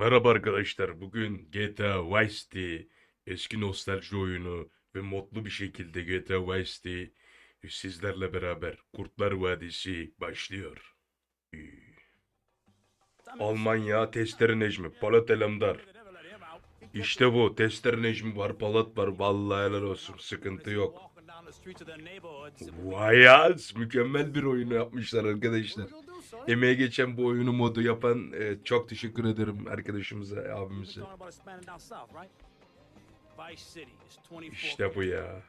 Merhaba arkadaşlar. Bugün GTA Vice City eski nostalji oyunu ve modlu bir şekilde GTA Vice City sizlerle beraber Kurtlar Vadisi başlıyor. Almanya Testere Necmi, Polat Elemdar. İşte bu Testere Necmi var, Polat var. Vallahi helal olsun. Sıkıntı yok. Vay yaz, mükemmel bir oyunu yapmışlar arkadaşlar. Emeğe geçen bu oyunu modu yapan e, çok teşekkür ederim arkadaşımıza, abimize. İşte bu ya.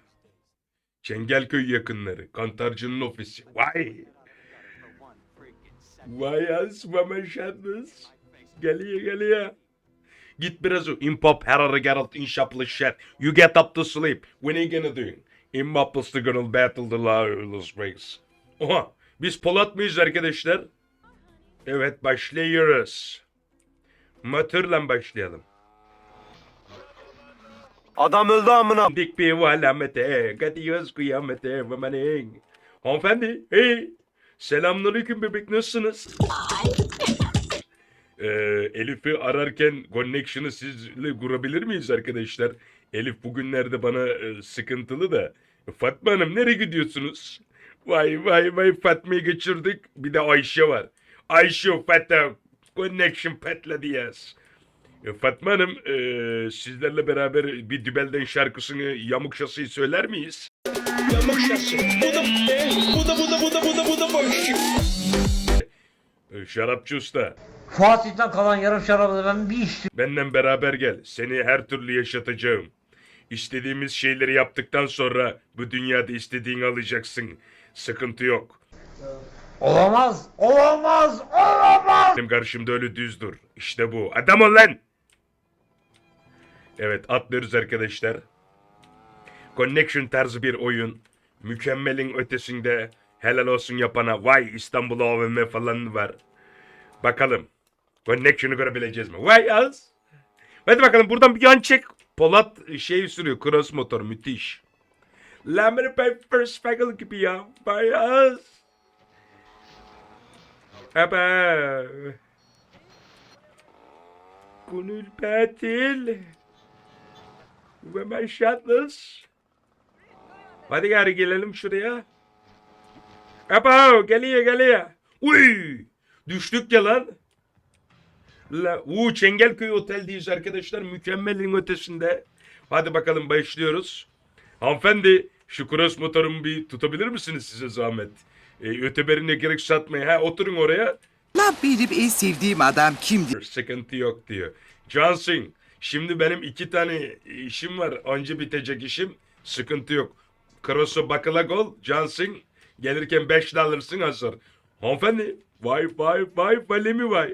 Çengelköy yakınları, Kantarcı'nın ofisi. Vay! Vay Mehmet Şendis. Geliyor, geliyor. Git biraz o. Impop, Herara Geralt, Inşaplı Shit. You get up to sleep. When are you gonna do? Impop's the gonna battle the lawless race. Oha! Biz Polat mıyız arkadaşlar? Evet başlıyoruz. Motorla başlayalım. Adam öldü amına. Dik bir valamete, gidiyoruz kıyamete, vamaning. Hanımefendi, hey. Selamünaleyküm bebek, nasılsınız? Ee, Elif'i ararken connection'ı sizle kurabilir miyiz arkadaşlar? Elif bugünlerde bana e, sıkıntılı da. Fatma Hanım nereye gidiyorsunuz? Vay vay vay Fatma'yı geçirdik. Bir de Ayşe var. Ayşe Fatma connection patladı yes. E, Fatma Hanım e, sizlerle beraber bir dübelden şarkısını yamukşası söyler miyiz? Yamukşası. Bu da bu da bu da bu da bu da bu da boş. E, Şarapçı usta. Fatih'ten kalan yarım şarabı ben bir içtim. Benden beraber gel. Seni her türlü yaşatacağım. İstediğimiz şeyleri yaptıktan sonra bu dünyada istediğini alacaksın. Sıkıntı yok. Olamaz, olamaz, olamaz. Benim karşımda öyle düz dur. İşte bu. Adam ol lan. Evet atlıyoruz arkadaşlar. Connection tarzı bir oyun. Mükemmelin ötesinde helal olsun yapana vay İstanbul AVM falan var. Bakalım. Connection'ı görebileceğiz mi? Vay az. Hadi bakalım buradan bir yan çek. Polat şey sürüyor. Cross motor müthiş. Lamber Paper Spaggle gibi ya. Vay az. Aba. Gönül Betil. Ve Meşatlıs. Hadi gari gelelim şuraya. Aba geliyor geliyor. Uy! Düştük ya lan. La, uu Çengelköy Otel'deyiz arkadaşlar. Mükemmelin ötesinde. Hadi bakalım başlıyoruz. Hanımefendi şu cross motorumu bir tutabilir misiniz size zahmet? E, öteberine gerek satmaya. Ha oturun oraya. Lan benim en sevdiğim adam kimdi? Sıkıntı yok diyor. Johnson şimdi benim iki tane işim var. Önce bitecek işim. Sıkıntı yok. Cross'u bakıla gol. Johnson gelirken beş de alırsın hazır. Hanımefendi vay vay vay vale mi vay.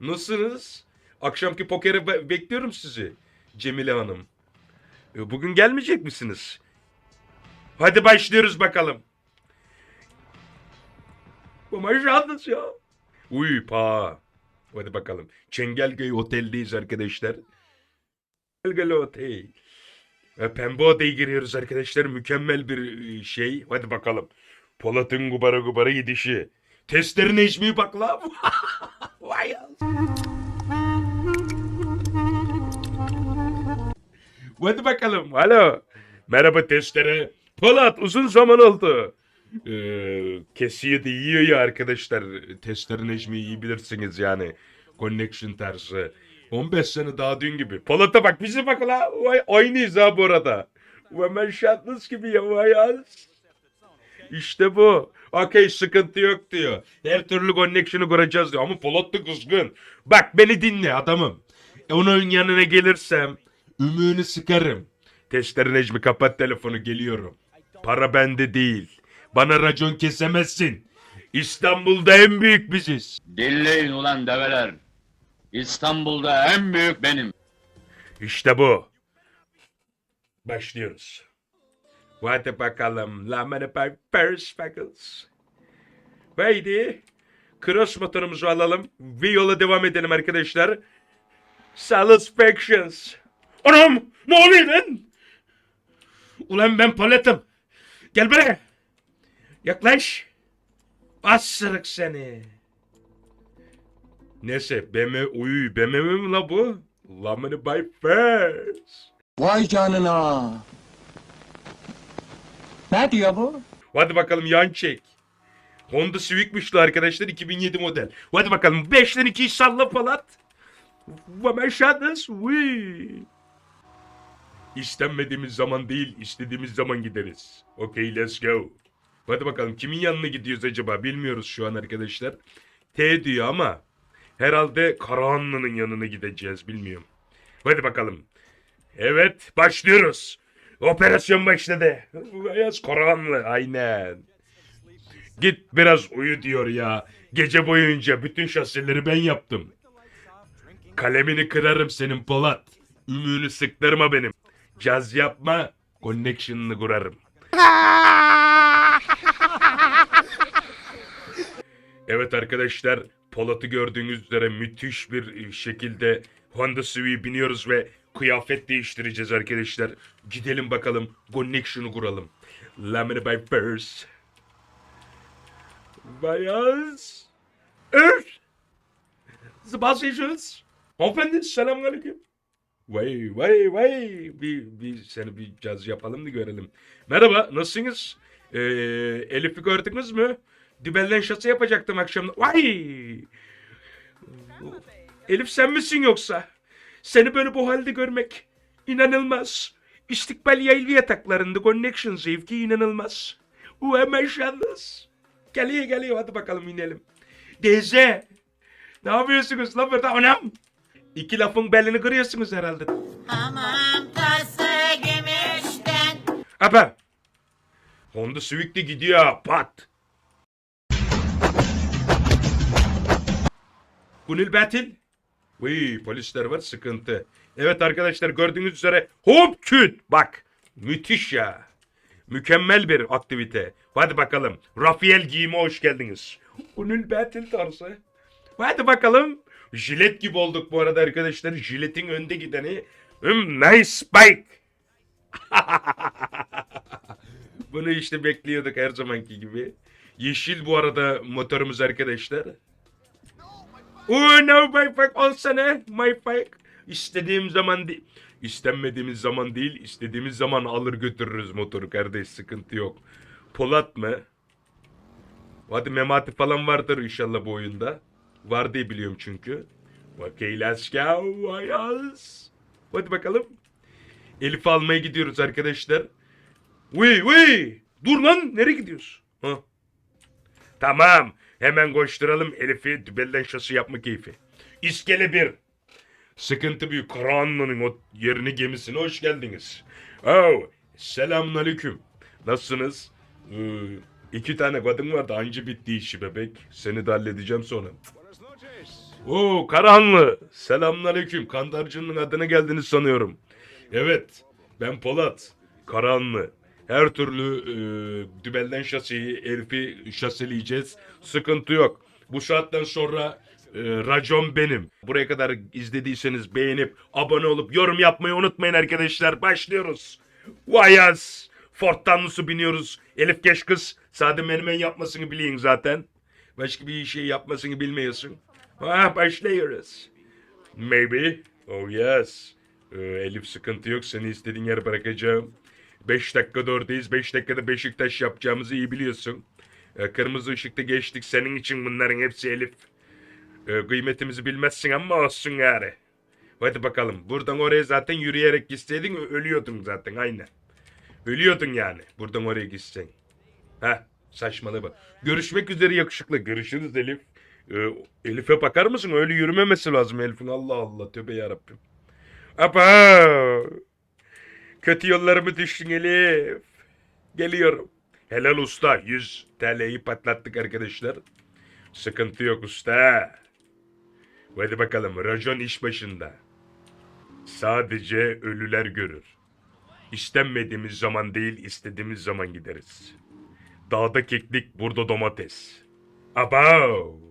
Nasılsınız? Akşamki pokere be- bekliyorum sizi. Cemile Hanım. E, Bugün gelmeyecek misiniz? Hadi başlıyoruz bakalım. Bu maşallah ya. Uy pa. Hadi bakalım. Çengelköy Otel'deyiz arkadaşlar. Çengelköy Otel. Ve Pembe Oda'ya giriyoruz arkadaşlar. Mükemmel bir e, şey. Hadi bakalım. Polat'ın gubara gubara gidişi. Testlerin eşmeği bak la. Vay. Hadi bakalım. Alo. Merhaba testere. Polat uzun zaman oldu. Ee, kesiyor da yiyor ya arkadaşlar. Testlerin iyi bilirsiniz yani. Connection tarzı. 15 sene daha dün gibi. Polat'a bak bize bak la. Vay, aynıyız ha bu arada. Hemen şatlız gibi ya vay az. İşte bu. Okey sıkıntı yok diyor. Her türlü connection'ı kuracağız diyor. Ama Polat da kızgın. Bak beni dinle adamım. Onun yanına gelirsem ümüğünü sıkarım. Testleri Necmi kapat telefonu geliyorum. Para bende değil. Bana racon kesemezsin. İstanbul'da en büyük biziz. Dinleyin ulan develer. İstanbul'da en büyük benim. İşte bu. Başlıyoruz. Hadi bakalım. Lamene Piper Speckles. Haydi. Cross motorumuzu alalım. Ve yola devam edelim arkadaşlar. Satisfactions. Anam! Ne oluyor lan? Ulan ben paletim. Gel buraya. Yaklaş. Bastırık seni. Neyse BMW, uy BMW mi la bu? Lamini by face. Vay canına. Ne diyor bu? Hadi bakalım yan çek. Honda Civic'miş la arkadaşlar 2007 model. Hadi bakalım 5'ten 2'yi salla Polat. Hemen şadız. Uy. İstenmediğimiz zaman değil, istediğimiz zaman gideriz. Okay, let's go. Hadi bakalım kimin yanına gidiyoruz acaba bilmiyoruz şu an arkadaşlar. T diyor ama herhalde Karahanlı'nın yanına gideceğiz bilmiyorum. Hadi bakalım. Evet başlıyoruz. Operasyon başladı. Yaz Karahanlı aynen. Git biraz uyu diyor ya. Gece boyunca bütün şasileri ben yaptım. Kalemini kırarım senin Polat. Ümüğünü sıktırma benim. Caz yapma, connection'ını kurarım. Evet arkadaşlar, Polat'ı gördüğünüz üzere müthiş bir şekilde Honda Civic'e biniyoruz ve kıyafet değiştireceğiz arkadaşlar. Gidelim bakalım, connection'ı kuralım. Lamine by first. Bayaz. Öf. Zıbasıyorsunuz. Hanımefendi selamünaleyküm. Vay vay vay. Bir, bir seni bir caz yapalım da görelim. Merhaba nasılsınız? Ee, Elif'i gördünüz mü? Dübelden şası yapacaktım akşam. Vay! Elif sen misin yoksa? Seni böyle bu halde görmek inanılmaz. İstikbal yaylı yataklarında connection zevki inanılmaz. Uve maşallah. Geliyor geliyor hadi bakalım inelim. Deze. Ne yapıyorsunuz lan burada anam? İki lafın belini kırıyorsunuz herhalde. Aman tası gümüşten Apa. Honda Civic de gidiyor pat. Kunil Batil. Vay polisler var sıkıntı. Evet arkadaşlar gördüğünüz üzere hop küt bak. Müthiş ya. Mükemmel bir aktivite. Hadi bakalım. Rafael giyime hoş geldiniz. Kunil Batil tarzı. Hadi bakalım. Jilet gibi olduk bu arada arkadaşlar. Jiletin önde gideni. Hmm, nice bike. Bunu işte bekliyorduk her zamanki gibi. Yeşil bu arada motorumuz arkadaşlar. Oh no my fuck olsana my fuck. İstediğim zaman değil. İstenmediğimiz zaman değil, istediğimiz zaman alır götürürüz motoru kardeş sıkıntı yok. Polat mı? Hadi Memati falan vardır inşallah bu oyunda. Var diye biliyorum çünkü. Okay let's go. Hadi bakalım. Elif'i almaya gidiyoruz arkadaşlar. Uy uy. Dur lan nereye gidiyorsun? Ha. Tamam. Hemen koşturalım Elif'i dübelden şası yapma keyfi. İskele bir. Sıkıntı büyük. Karahanlı'nın o yerini gemisine hoş geldiniz. Oh, selamünaleyküm. Nasılsınız? Ee, iki tane kadın vardı anca bitti işi bebek. Seni de halledeceğim sonra. Oo Karahanlı. Selamünaleyküm. Kantarcının adına geldiniz sanıyorum. Evet. Ben Polat. Karahanlı. Her türlü e, dübelden şasiyi, Elif'i şasileyeceğiz. Sıkıntı yok. Bu saatten sonra e, racon benim. Buraya kadar izlediyseniz beğenip, abone olup, yorum yapmayı unutmayın arkadaşlar. Başlıyoruz. Vayaz. Ford'dan nasıl biniyoruz? Elif geç kız. Sade menemen yapmasını biliyin zaten. Başka bir şey yapmasını bilmiyorsun. Ha başlıyoruz. Maybe. Oh yes. Ee, Elif sıkıntı yok. Seni istediğin yere bırakacağım. 5 dakika oradayız. 5 dakikada Beşiktaş yapacağımızı iyi biliyorsun. Ee, kırmızı ışıkta geçtik. Senin için bunların hepsi Elif. Ee, kıymetimizi bilmezsin ama olsun gari. Hadi bakalım. Buradan oraya zaten yürüyerek gitseydin ölüyordun zaten aynen. Ölüyordun yani. Buradan oraya gitsen. Ha saçmalama. Görüşmek üzere yakışıklı. Görüşürüz Elif. Ee, Elif'e bakar mısın? Öyle yürümemesi lazım Elif'in. Allah Allah. Tövbe yarabbim. Apa! Kötü yollarımı düştün Elif. Geliyorum. Helal usta. 100 TL'yi patlattık arkadaşlar. Sıkıntı yok usta. Hadi bakalım. Rajon iş başında. Sadece ölüler görür. İstenmediğimiz zaman değil, istediğimiz zaman gideriz. Dağda keklik, burada domates. Abav!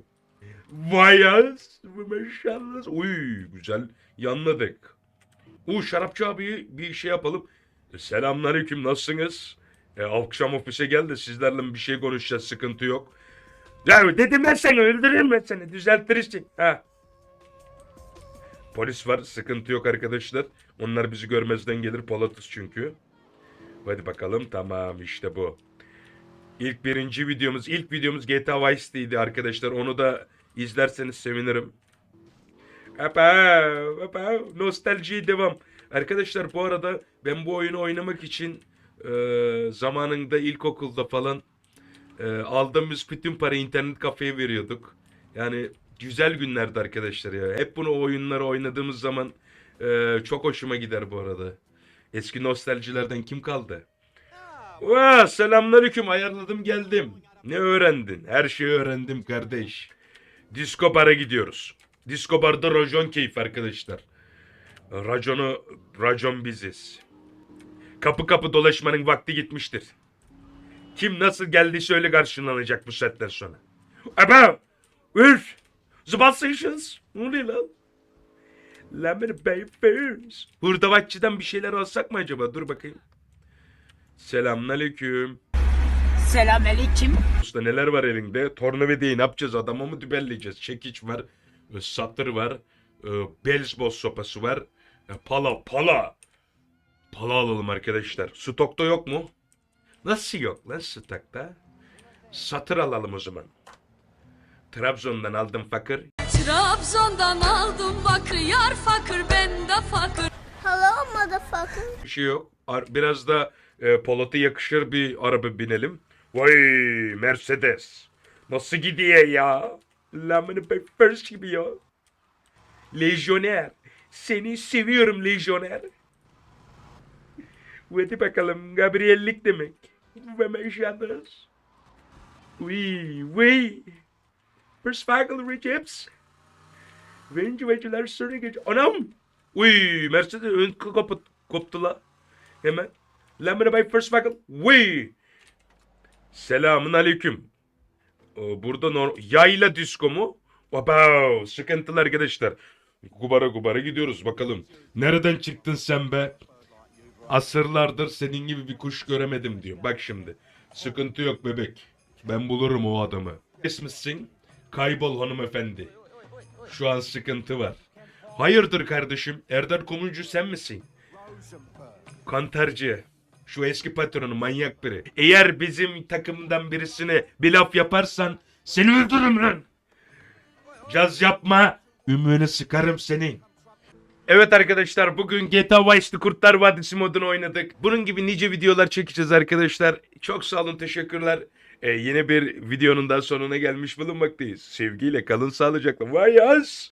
Vayaz! Maşallah. Uy, güzel yanladık. U şarapçı abi bir şey yapalım. E, Selamünaleyküm nasılsınız? E, akşam ofise gel de sizlerle bir şey konuşacağız sıkıntı yok. Ya dedim ben seni öldürürüm ben seni düzeltirsin. Ha. Polis var sıkıntı yok arkadaşlar. Onlar bizi görmezden gelir Polatız çünkü. Hadi bakalım tamam işte bu. İlk birinci videomuz, ilk videomuz GTA Vice City'ydi arkadaşlar. Onu da izlerseniz sevinirim. Apa, apa, nostalji devam. Arkadaşlar bu arada ben bu oyunu oynamak için e, zamanında ilkokulda falan e, aldığımız bütün parayı internet kafeye veriyorduk. Yani güzel günlerdi arkadaşlar ya. Hep bunu oyunları oynadığımız zaman e, çok hoşuma gider bu arada. Eski nostaljilerden kim kaldı? Vaa, selamünaleyküm ayarladım geldim. Ne öğrendin? Her şeyi öğrendim kardeş. Disco bara gidiyoruz. Disco barda rajon keyif arkadaşlar. Raconu, racon biziz. Kapı kapı dolaşmanın vakti gitmiştir. Kim nasıl geldiyse öyle karşılanacak bu saatten sonra. Aba! Üf! Zıbatsayışız. Ne oluyor lan? Lemon Bayfers. Hurdavatçıdan bir şeyler alsak mı acaba? Dur bakayım. Selamünaleyküm. Selamünaleyküm. Usta neler var elinde? Tornavidayı ne yapacağız? Adamı mı dübelleyeceğiz? Çekiç var. e, Satır var. e, Beyzbol sopası var. e, Pala pala. Pala alalım arkadaşlar. Stokta yok mu? Nasıl yok lan stokta? Satır alalım o zaman. Trabzon'dan aldım fakir. Trabzon'dan aldım bakır yar fakir ben de fakir Hello, motherfucker. Bir şey yok. Biraz da e, Polat'a yakışır bir araba binelim. Vay Mercedes. Nasıl gidiyor ya? Lamını First gibi ya. Lejyoner. Seni seviyorum lejyoner. Hadi bakalım Gabriellik demek. Ve meşadas. Uy, uy. Persfagel Recaps. Venci veciler sürü geç. Anam! Uy, Mercedes ön kapı koptu la. Hemen. Bay First Wagon. Uy. Selamun aleyküm. Ee, Burada nor- yayla disko mu? Wow, sıkıntılı arkadaşlar. Gubara gubara gidiyoruz bakalım. Nereden çıktın sen be? Asırlardır senin gibi bir kuş göremedim diyor. Bak şimdi. Sıkıntı yok bebek. Ben bulurum o adamı. İsmisin? Kaybol hanımefendi. Şu an sıkıntı var. Hayırdır kardeşim? Erdar Komuncu sen misin? Kantarcı. Şu eski patronu manyak biri. Eğer bizim takımdan birisine bir laf yaparsan seni öldürürüm lan. Caz yapma. Ümüğünü sıkarım senin. Evet arkadaşlar bugün GTA Vice'de Kurtlar Vadisi modunu oynadık. Bunun gibi nice videolar çekeceğiz arkadaşlar. Çok sağ olun teşekkürler. Ee, yine bir videonun daha sonuna gelmiş bulunmaktayız. Sevgiyle kalın sağlıcakla. Vay yaz.